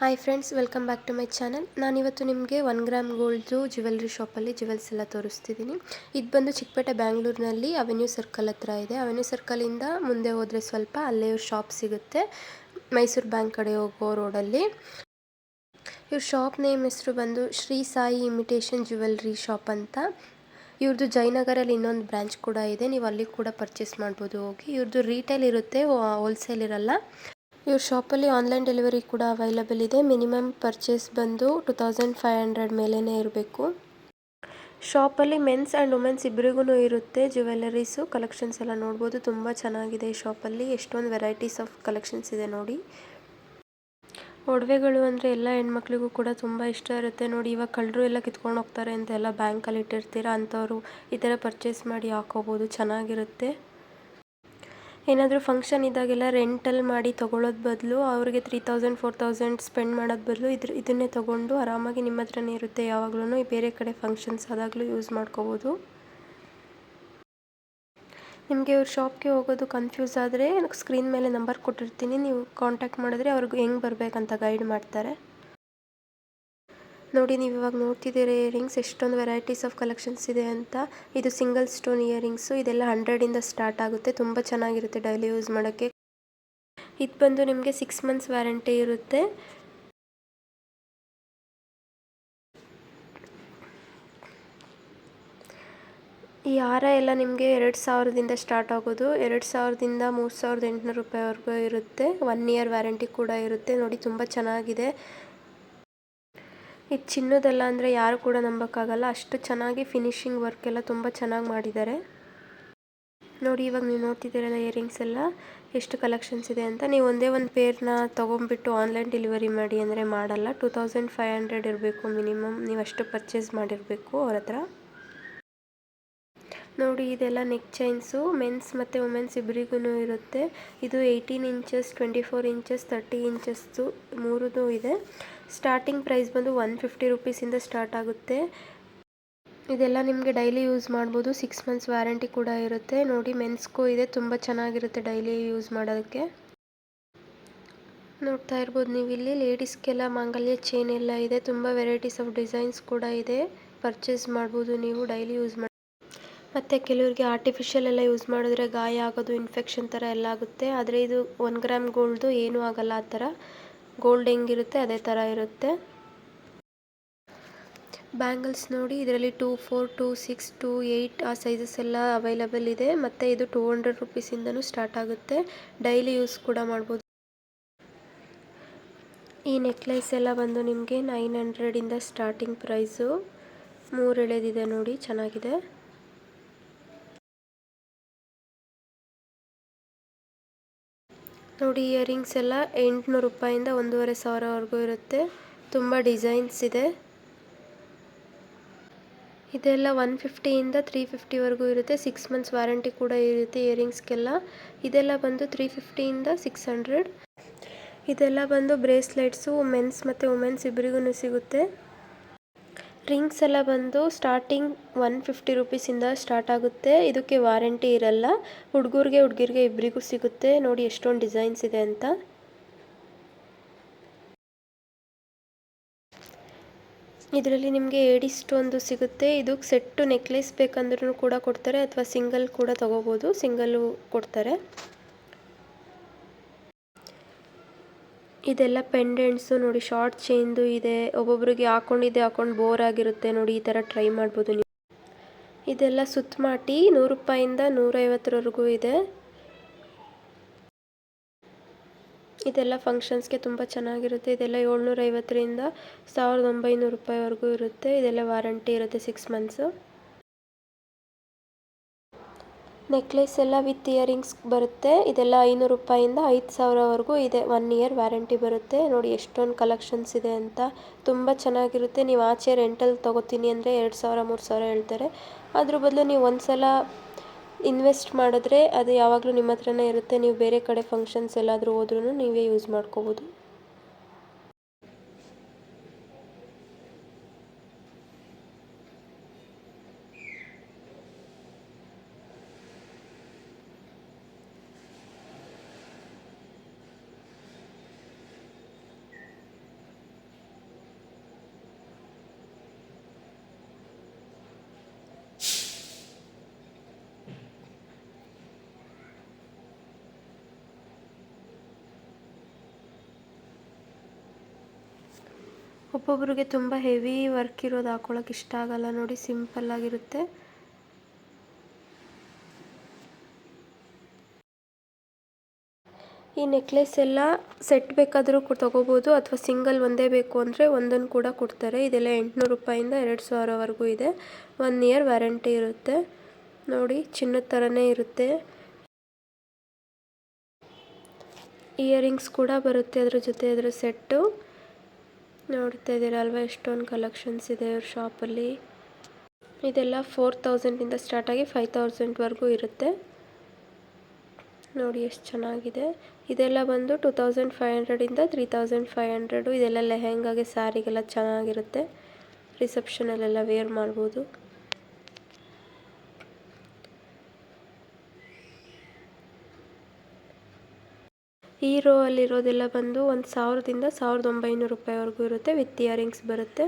Hi friends welcome back to my channel ನಾನಿವತ್ತು ನಿಮಗೆ one gram ಗೋಲ್ಡ್ದು ಜ್ಯುವೆಲ್ರಿ ಶಾಪಲ್ಲಿ ಜ್ಯುವೆಲ್ಸ್ ಎಲ್ಲ ತೋರಿಸ್ತಿದ್ದೀನಿ. ಇದು ಬಂದು ಚಿಕ್ಕಪೇಟೆ ಬ್ಯಾಂಗ್ಳೂರಿನಲ್ಲಿ ಅವೆನ್ಯೂ ಸರ್ಕಲ್ ಹತ್ರ ಇದೆ. ಅವೆನ್ಯೂ ಸರ್ಕಲಿಂದ ಮುಂದೆ ಹೋದರೆ ಸ್ವಲ್ಪ ಅಲ್ಲೇ ಶಾಪ್ ಸಿಗುತ್ತೆ. ಮೈಸೂರು ಬ್ಯಾಂಕ್ ಕಡೆ ಹೋಗೋ ರೋಡಲ್ಲಿ ಇವ್ರ ಶಾಪ್ ನೇಮ್ ಹೆಸರು ಬಂದು Shri Sai imitation jewellery shop ಅಂತ. ಇವ್ರದ್ದು ಜಯನಗರಲ್ಲಿ ಇನ್ನೊಂದು ಬ್ರ್ಯಾಂಚ್ ಕೂಡ ಇದೆ. ನೀವು ಅಲ್ಲಿ ಕೂಡ ಪರ್ಚೇಸ್ ಮಾಡ್ಬೋದು ಹೋಗಿ. ಇವ್ರದ್ದು ರೀಟೇಲ್ ಇರುತ್ತೆ ಹೋಲ್ಸೇಲ್ ಇರಲ್ಲ. ಇವ್ರ ಶಾಪಲ್ಲಿ ಆನ್ಲೈನ್ ಡೆಲಿವರಿ ಕೂಡ ಅವೈಲಬಲ್ ಇದೆ. ಮಿನಿಮಮ್ ಪರ್ಚೇಸ್ ಬಂದು ಟು ತೌಸಂಡ್ ಫೈವ್ ಹಂಡ್ರೆಡ್ ಮೇಲೇ ಇರಬೇಕು. ಶಾಪಲ್ಲಿ ಮೆನ್ಸ್ ಆ್ಯಂಡ್ ವುಮೆನ್ಸ್ ಇಬ್ಬರಿಗೂ ಇರುತ್ತೆ. ಜ್ಯುವೆಲರೀಸು ಕಲೆಕ್ಷನ್ಸ್ ಎಲ್ಲ ನೋಡ್ಬೋದು. ತುಂಬ ಚೆನ್ನಾಗಿದೆ ಈ ಶಾಪಲ್ಲಿ. ಎಷ್ಟೊಂದು ವೆರೈಟೀಸ್ ಆಫ್ ಕಲೆಕ್ಷನ್ಸ್ ಇದೆ ನೋಡಿ. ಒಡವೆಗಳು ಅಂದರೆ ಎಲ್ಲ ಹೆಣ್ಮಕ್ಳಿಗೂ ಕೂಡ ತುಂಬ ಇಷ್ಟ ಇರುತ್ತೆ. ನೋಡಿ, ಇವಾಗ ಕಳ್ಳರು ಎಲ್ಲ ಕಿತ್ಕೊಂಡು ಹೋಗ್ತಾರೆ ಅಂತ ಎಲ್ಲ ಬ್ಯಾಂಕಲ್ಲಿ ಇಟ್ಟಿರ್ತೀರ? ಅಂಥವ್ರು ಈ ಥರ ಪರ್ಚೇಸ್ ಮಾಡಿ ಹಾಕೋಬೋದು. ಚೆನ್ನಾಗಿರುತ್ತೆ. ಏನಾದರೂ ಫಂಕ್ಷನ್ ಇದ್ದಾಗೆಲ್ಲ ರೆಂಟಲ್ಲಿ ಮಾಡಿ ತೊಗೊಳೋದು ಬದಲು, ಅವ್ರಿಗೆ three thousand four thousand spend ಮಾಡೋದು ಬದಲು ಇದ್ರ, ಇದನ್ನೇ ತೊಗೊಂಡು ಆರಾಮಾಗಿ ನಿಮ್ಮ ಹತ್ರನೇ ಇರುತ್ತೆ ಯಾವಾಗಲೂ ಬೇರೆ ಕಡೆ ಫಂಕ್ಷನ್ಸ್ ಆದಾಗಲೂ ಯೂಸ್ ಮಾಡ್ಕೋಬೋದು. ನಿಮಗೆ ಇವ್ರ ಶಾಪ್ಗೆ ಹೋಗೋದು ಕನ್ಫ್ಯೂಸ್ ಆದರೆ ಸ್ಕ್ರೀನ್ ಮೇಲೆ ನಂಬರ್ ಕೊಟ್ಟಿರ್ತೀನಿ, ನೀವು ಕಾಂಟ್ಯಾಕ್ಟ್ ಮಾಡಿದ್ರೆ ಅವ್ರಿಗೆ ಹೆಂಗೆ ಬರಬೇಕಂತ ಗೈಡ್ ಮಾಡ್ತಾರೆ. ನೋಡಿ, ನೀವು ಇವಾಗ ನೋಡ್ತಿದ್ದೀರಿ ಇಯರಿಂಗ್ಸ್ ಎಷ್ಟೊಂದು ವೆರೈಟೀಸ್ ಆಫ್ ಕಲೆಕ್ಷನ್ಸ್ ಇದೆ ಅಂತ. ಇದು ಸಿಂಗಲ್ ಸ್ಟೋನ್ ಇಯರಿಂಗ್ಸು ಇದೆಲ್ಲ ಹಂಡ್ರೆಡಿಂದ ಸ್ಟಾರ್ಟ್ ಆಗುತ್ತೆ. ತುಂಬ ಚೆನ್ನಾಗಿರುತ್ತೆ ಡೈಲಿ ಯೂಸ್ ಮಾಡೋಕ್ಕೆ. ಇದು ಬಂದು ನಿಮಗೆ ಸಿಕ್ಸ್ ಮಂತ್ಸ್ ವ್ಯಾರಂಟಿ ಇರುತ್ತೆ. ಈ ಹಾರ ಎಲ್ಲ ನಿಮಗೆ ಎರಡು ಸಾವಿರದಿಂದ ಸ್ಟಾರ್ಟ್ ಆಗೋದು. ಎರಡು ಸಾವಿರದಿಂದ ಮೂರು ಸಾವಿರದ ಎಂಟುನೂರು ರೂಪಾಯಿವರೆಗೂ ಇರುತ್ತೆ. ಒನ್ ಇಯರ್ ವ್ಯಾರಂಟಿ ಕೂಡ ಇರುತ್ತೆ. ನೋಡಿ, ತುಂಬ ಚೆನ್ನಾಗಿದೆ. ಇದು ಚಿನ್ನದಲ್ಲ ಅಂದರೆ ಯಾರು ಕೂಡ ನಂಬೋಕ್ಕಾಗಲ್ಲ. ಅಷ್ಟು ಚೆನ್ನಾಗಿ ಫಿನಿಶಿಂಗ್ ವರ್ಕ್ ಎಲ್ಲ ತುಂಬ ಚೆನ್ನಾಗಿ ಮಾಡಿದ್ದಾರೆ. ನೋಡಿ, ಇವಾಗ ನೀವು ನೋಡ್ತಿದ್ದೀರಲ್ಲ ಇಯರಿಂಗ್ಸ್ ಎಲ್ಲ? ಎಷ್ಟು ಕಲೆಕ್ಷನ್ಸ್ ಇದೆ ಅಂತ. ನೀವು ಒಂದೇ ಒಂದು ಪೇರ್ನ ತೊಗೊಂಬಿಟ್ಟು ಆನ್ಲೈನ್ ಡೆಲಿವರಿ ಮಾಡಿ ಅಂದರೆ ಮಾಡಲ್ಲ. ಟೂ ತೌಸಂಡ್ ಫೈವ್ ಹಂಡ್ರೆಡ್ ಇರಬೇಕು ಮಿನಿಮಮ್ ನೀವು ಅಷ್ಟು ಪರ್ಚೇಸ್ ಮಾಡಿರಬೇಕು ಅವ್ರ ಹತ್ರ. ನೋಡಿ, ಇದೆಲ್ಲ ನೆಕ್ ಚೈನ್ಸು ಮೆನ್ಸ್ ಮತ್ತು ವುಮೆನ್ಸ್ ಇಬ್ಬರಿಗೂ ಇರುತ್ತೆ. ಇದು eighteen inches twenty four inches thirty ಇಂಚಸ್ದು ಮೂರದು ಇದೆ. ಸ್ಟಾರ್ಟಿಂಗ್ ಪ್ರೈಸ್ ಬಂದು ಒನ್ ಫಿಫ್ಟಿ ರುಪೀಸಿಂದ ಸ್ಟಾರ್ಟ್ ಆಗುತ್ತೆ. ಇದೆಲ್ಲ ನಿಮಗೆ ಡೈಲಿ ಯೂಸ್ ಮಾಡ್ಬೋದು. ಸಿಕ್ಸ್ ಮಂತ್ಸ್ ವ್ಯಾರಂಟಿ ಕೂಡ ಇರುತ್ತೆ. ನೋಡಿ, ಮೆನ್ಸ್ಗೂ ಇದೆ. ತುಂಬ ಚೆನ್ನಾಗಿರುತ್ತೆ ಡೈಲಿ ಯೂಸ್ ಮಾಡೋದಕ್ಕೆ. ನೋಡ್ತಾ ಇರ್ಬೋದು ನೀವು ಇಲ್ಲಿ. ಲೇಡೀಸ್ಗೆಲ್ಲ ಮಾಂಗಲ್ಯ ಚೈನ್ ಎಲ್ಲ ಇದೆ. ತುಂಬ ವೆರೈಟೀಸ್ ಆಫ್ ಡಿಸೈನ್ಸ್ ಕೂಡ ಇದೆ. ಪರ್ಚೇಸ್ ಮಾಡ್ಬೋದು ನೀವು ಡೈಲಿ ಯೂಸ್ ಮಾಡಿ. ಮತ್ತು ಕೆಲವರಿಗೆ ಆರ್ಟಿಫಿಷಿಯಲ್ ಎಲ್ಲ ಯೂಸ್ ಮಾಡಿದ್ರೆ ಗಾಯ ಆಗೋದು ಇನ್ಫೆಕ್ಷನ್ ಥರ ಎಲ್ಲ ಆಗುತ್ತೆ. ಆದರೆ ಇದು ಒನ್ ಗ್ರಾಮ್ ಗೋಲ್ಡ್ದು ಏನೂ ಆಗಲ್ಲ ಆ ಥರ. ಗೋಲ್ಡ್ ಹೆಂಗಿರುತ್ತೆ, ಅದೇ ಥರ ಇರುತ್ತೆ. ಬ್ಯಾಂಗಲ್ಸ್ ನೋಡಿ, ಇದರಲ್ಲಿ two four two six two eight ಆ ಸೈಜಸ್ ಎಲ್ಲ ಅವೈಲಬಲ್ ಇದೆ. ಮತ್ತು ಇದು ಟೂ ಹಂಡ್ರೆಡ್ ರುಪೀಸಿಂದನೂ ಸ್ಟಾರ್ಟ್ ಆಗುತ್ತೆ. ಡೈಲಿ ಯೂಸ್ ಕೂಡ ಮಾಡ್ಬೋದು. ಈ ನೆಕ್ಲೆಸ್ ಎಲ್ಲ ಬಂದು ನಿಮಗೆ ನೈನ್ ಹಂಡ್ರೆಡಿಂದ ಸ್ಟಾರ್ಟಿಂಗ್ ಪ್ರೈಸು ಮೂರು ಎಳೆದಿದೆ ನೋಡಿ, ಚೆನ್ನಾಗಿದೆ. ನೋಡಿ ಇಯರಿಂಗ್ಸ್ ಎಲ್ಲ ಎಂಟುನೂರು ರೂಪಾಯಿಂದ ಒಂದೂವರೆ ಸಾವಿರವರೆಗೂ ಇರುತ್ತೆ. ತುಂಬ ಡಿಸೈನ್ಸ್ ಇದೆ. ಇದೆಲ್ಲ ಒನ್ ಫಿಫ್ಟಿಯಿಂದ ತ್ರೀ ಫಿಫ್ಟಿವರೆಗೂ ಇರುತ್ತೆ. ಸಿಕ್ಸ್ ಮಂತ್ಸ್ ವಾರಂಟಿ ಕೂಡ ಇರುತ್ತೆ ಇಯರಿಂಗ್ಸ್ಗೆಲ್ಲ ಇದೆಲ್ಲ ಬಂದು ತ್ರೀ ಫಿಫ್ಟಿಯಿಂದ ಸಿಕ್ಸ್ ಹಂಡ್ರೆಡ್ ಇದೆಲ್ಲ ಬಂದು ಬ್ರೇಸ್ಲೆಟ್ಸು ಮೆನ್ಸ್ ಮತ್ತು ವುಮೆನ್ಸ್ ಇಬ್ಬರಿಗೂ ಸಿಗುತ್ತೆ. ರಿಂಗ್ಸ್ ಎಲ್ಲ ಬಂದು ಸ್ಟಾರ್ಟಿಂಗ್ ಒನ್ ಫಿಫ್ಟಿ ರುಪೀಸಿಂದ ಸ್ಟಾರ್ಟ್ ಆಗುತ್ತೆ. ಇದಕ್ಕೆ ವಾರಂಟಿ ಇರಲ್ಲ. ಹುಡುಗರಿಗೆ, ಹುಡುಗಿರಿಗೆ ಇಬ್ಬರಿಗೂ ಸಿಗುತ್ತೆ. ನೋಡಿ ಎಷ್ಟೊಂದು ಡಿಸೈನ್ಸ್ ಇದೆ ಅಂತ. ಇದರಲ್ಲಿ ನಿಮಗೆ ಏಡಿಷ್ಟೊಂದು ಸಿಗುತ್ತೆ. ಇದು ಸೆಟ್ಟು ನೆಕ್ಲೆಸ್ ಬೇಕಂದ್ರೂ ಕೂಡ ಕೊಡ್ತಾರೆ, ಅಥವಾ ಸಿಂಗಲ್ ಕೂಡ ತೊಗೋಬೋದು. ಸಿಂಗಲ್ಲು ಕೊಡ್ತಾರೆ. ಇದೆಲ್ಲ ಪೆಂಡೆಂಟ್ಸು ನೋಡಿ, ಶಾರ್ಟ್ ಚೈನ್ದು ಇದೆ, ಒಬ್ಬೊಬ್ರಿಗೆ ಹಾಕೊಂಡಿದ್ದೆ, ಹಾಕೊಂಡು ಬೋರ್ ಆಗಿರುತ್ತೆ ನೋಡಿ, ಈ ಥರ ಟ್ರೈ ಮಾಡ್ಬೋದು ನೀವು. ಇದೆಲ್ಲ ಸುತ್ತಮಾಟಿ ನೂರು ರೂಪಾಯಿಂದ ನೂರೈವತ್ತರವರೆಗೂ ಇದೆ. ಇದೆಲ್ಲ ಫಂಕ್ಷನ್ಸ್ಗೆ ತುಂಬ ಚೆನ್ನಾಗಿರುತ್ತೆ. ಇದೆಲ್ಲ ಏಳ್ನೂರೈವತ್ತರಿಂದ ಸಾವಿರದ ಒಂಬೈನೂರು ರೂಪಾಯಿವರೆಗೂ ಇರುತ್ತೆ. ಇದೆಲ್ಲ ವಾರಂಟಿ ಇರುತ್ತೆ ಸಿಕ್ಸ್ ಮಂತ್ಸು. ನೆಕ್ಲೆಸ್ ಎಲ್ಲ ವಿತ್ ಇಯರಿಂಗ್ಸ್ ಬರುತ್ತೆ. ಇದೆಲ್ಲ ಐನೂರು ರೂಪಾಯಿಂದ ಐದು ಸಾವಿರವರೆಗೂ ಇದೆ. ಒನ್ ಇಯರ್ ವ್ಯಾರಂಟಿ ಬರುತ್ತೆ. ನೋಡಿ ಎಷ್ಟೊಂದು ಕಲೆಕ್ಷನ್ಸ್ ಇದೆ ಅಂತ. ತುಂಬ ಚೆನ್ನಾಗಿರುತ್ತೆ. ನೀವು ಆಚೆ ರೆಂಟಲ್ಲಿ ತೊಗೋತೀನಿ ಅಂದರೆ ಎರಡು ಸಾವಿರ, ಮೂರು ಸಾವಿರ ಹೇಳ್ತಾರೆ. ಅದ್ರ ಬದಲು ನೀವು ಒಂದು ಸಲ ಇನ್ವೆಸ್ಟ್ ಮಾಡಿದ್ರೆ ಅದು ಯಾವಾಗಲೂ ನಿಮ್ಮ ಹತ್ರನೇ ಇರುತ್ತೆ. ನೀವು ಬೇರೆ ಕಡೆ ಫಂಕ್ಷನ್ಸ್ ಎಲ್ಲಾದರೂ ಹೋದ್ರೂ ನೀವೇ ಯೂಸ್ ಮಾಡ್ಕೋಬೋದು. ಒಬ್ಬೊಬ್ರಿಗೆ ತುಂಬ ಹೆವಿ ವರ್ಕ್ ಇರೋದು ಹಾಕೊಳ್ಳೋಕೆ ಇಷ್ಟ ಆಗಲ್ಲ. ನೋಡಿ ಸಿಂಪಲ್ ಆಗಿರುತ್ತೆ. ಈ ನೆಕ್ಲೆಸ್ ಎಲ್ಲ ಸೆಟ್ ಬೇಕಾದರೂ ತಗೋಬೋದು. ಅಥವಾ ಸಿಂಗಲ್ ಒಂದೇ ಬೇಕು ಅಂದರೆ ಒಂದನ್ನು ಕೂಡ ಕೊಡ್ತಾರೆ. ಇದೆಲ್ಲ ಎಂಟುನೂರು ರೂಪಾಯಿಂದ ಎರಡು ಸಾವಿರವರೆಗೂ ಇದೆ. ಒನ್ ಇಯರ್ ವ್ಯಾರಂಟಿ ಇರುತ್ತೆ. ನೋಡಿ, ಚಿನ್ನದ ಥರನೇ ಇರುತ್ತೆ. ಇಯರಿಂಗ್ಸ್ ಕೂಡ ಬರುತ್ತೆ ಅದರ ಜೊತೆ ಅದರ ಸೆಟ್ಟು ನೋಡ್ತಾ ಇದ್ದೀರಲ್ವ ಎಷ್ಟೊಂದು ಕಲೆಕ್ಷನ್ಸ್ ಇದೆ ಇವ್ರ ಶಾಪಲ್ಲಿ ಇದೆಲ್ಲ ಫೋರ್ ತೌಸಂಡಿಂದ ಸ್ಟಾರ್ಟ್ ಆಗಿ ಫೈವ್ ತೌಸಂಡ್ವರೆಗೂ ಇರುತ್ತೆ. ನೋಡಿ ಎಷ್ಟು ಚೆನ್ನಾಗಿದೆ. ಇದೆಲ್ಲ ಬಂದು ಟೂ ತೌಸಂಡ್ ಫೈವ್ ಹಂಡ್ರೆಡಿಂದ ತ್ರೀ ತೌಸಂಡ್ ಫೈವ್ ಹಂಡ್ರೆಡು ಇದೆಲ್ಲ ಲೆಹೆಂಗಾಗೆ ಸ್ಯಾರಿಗೆಲ್ಲ ಚೆನ್ನಾಗಿರುತ್ತೆ. ರಿಸೆಪ್ಷನಲ್ಲೆಲ್ಲ ವೇರ್ ಮಾಡ್ಬೋದು. ಈ ರೋ ಅಲ್ಲಿರೋದೆಲ್ಲ ಬಂದು ಒಂದು ಸಾವಿರದಿಂದ ಸಾವಿರದ ಒಂಬೈನೂರು ರೂಪಾಯಿವರೆಗೂ ಇರುತ್ತೆ, ವಿತ್ ಇಯರಿಂಗ್ಸ್ ಬರುತ್ತೆ.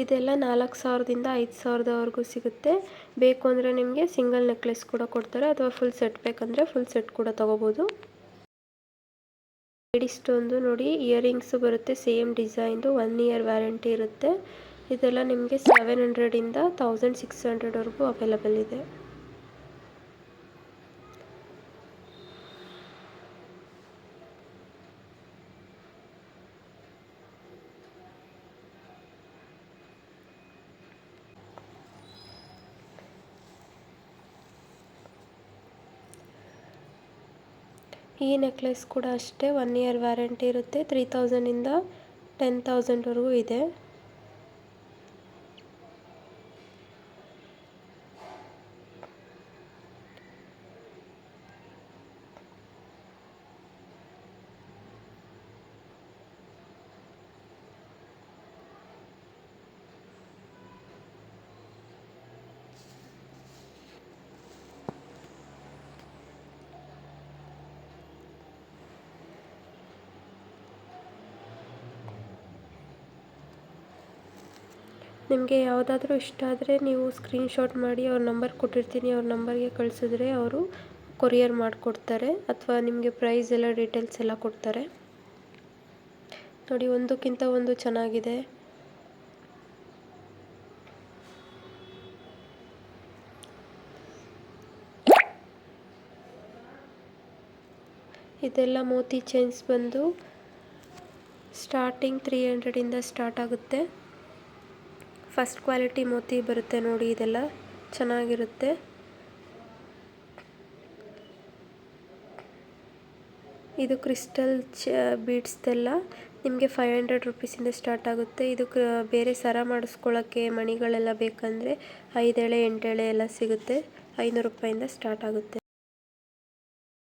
ಇದೆಲ್ಲ ನಾಲ್ಕು ಸಾವಿರದಿಂದ ಐದು ಸಾವಿರದವರೆಗೂ ಸಿಗುತ್ತೆ. ಬೇಕು ಅಂದರೆ ನಿಮಗೆ ಸಿಂಗಲ್ ನೆಕ್ಲೆಸ್ ಕೂಡ ಕೊಡ್ತಾರೆ, ಅಥವಾ ಫುಲ್ ಸೆಟ್ ಬೇಕಂದರೆ ಫುಲ್ ಸೆಟ್ ಕೂಡ ತೊಗೋಬೋದು. ಲೇಡಿಸ್ಟೊಂದು ನೋಡಿ, ಇಯರಿಂಗ್ಸು ಬರುತ್ತೆ, ಸೇಮ್ ಡಿಸೈನ್ದು ಒನ್ ಇಯರ್ ವ್ಯಾರಂಟಿ ಇರುತ್ತೆ. ಇದೆಲ್ಲ ನಿಮಗೆ ಸೆವೆನ್ ಹಂಡ್ರೆಡಿಂದ ತೌಸಂಡ್ ಸಿಕ್ಸ್ ಹಂಡ್ರೆಡ್ವರೆಗೂ ಅವೈಲಬಲ್ ಇದೆ. ಈ ನೆಕ್ಲೆಸ್ ಕೂಡ ಅಷ್ಟೇ ಒನ್ ಇಯರ್ ವ್ಯಾರಂಟಿ ಇರುತ್ತೆ. ತ್ರೀ ತೌಸಂಡಿಂದ ಟೆನ್ ತೌಸಂಡ್ವರೆಗೂ ಇದೆ. ನಿಮಗೆ ಯಾವುದಾದ್ರೂ ಇಷ್ಟ ಆದರೆ ನೀವು ಸ್ಕ್ರೀನ್ಶಾಟ್ ಮಾಡಿ ಅವ್ರ ನಂಬರ್ ಕೊಟ್ಟಿರ್ತೀನಿ, ಅವ್ರ ನಂಬರ್ಗೆ ಕಳಿಸಿದ್ರೆ ಅವರು ಕೊರಿಯರ್ ಮಾಡಿಕೊಡ್ತಾರೆ ಅಥವಾ ನಿಮಗೆ ಪ್ರೈಸ್ ಎಲ್ಲ ಡೀಟೇಲ್ಸ್ ಎಲ್ಲ ಕೊಡ್ತಾರೆ. ನೋಡಿ, ಒಂದಕ್ಕಿಂತ ಒಂದು ಚೆನ್ನಾಗಿದೆ. ಇದೆಲ್ಲ ಮೋತಿ ಚೈನ್ಸ್ ಬಂದು ಸ್ಟಾರ್ಟಿಂಗ್ ತ್ರೀ ಹಂಡ್ರೆಡಿಂದ ಸ್ಟಾರ್ಟ್ ಆಗುತ್ತೆ. ಫಸ್ಟ್ ಕ್ವಾಲಿಟಿ ಮೋತಿ ಬರುತ್ತೆ ನೋಡಿ, ಇದೆಲ್ಲ ಚೆನ್ನಾಗಿರುತ್ತೆ. ಇದು ಕ್ರಿಸ್ಟಲ್ ಚ, ಬೀಡ್ಸ್ದೆಲ್ಲ ನಿಮಗೆ ಫೈವ್ ಹಂಡ್ರೆಡ್ ರುಪೀಸಿಂದ ಸ್ಟಾರ್ಟ್ ಆಗುತ್ತೆ. ಇದು ಬೇರೆ ಸರ ಮಾಡಿಸ್ಕೊಳ್ಳೋಕ್ಕೆ ಮಣಿಗಳೆಲ್ಲ ಬೇಕಂದರೆ ಐದೇಳೆ, ಎಂಟೆಳೆ ಎಲ್ಲ ಸಿಗುತ್ತೆ. ಐನೂರು ರೂಪಾಯಿಂದ ಸ್ಟಾರ್ಟ್ ಆಗುತ್ತೆ.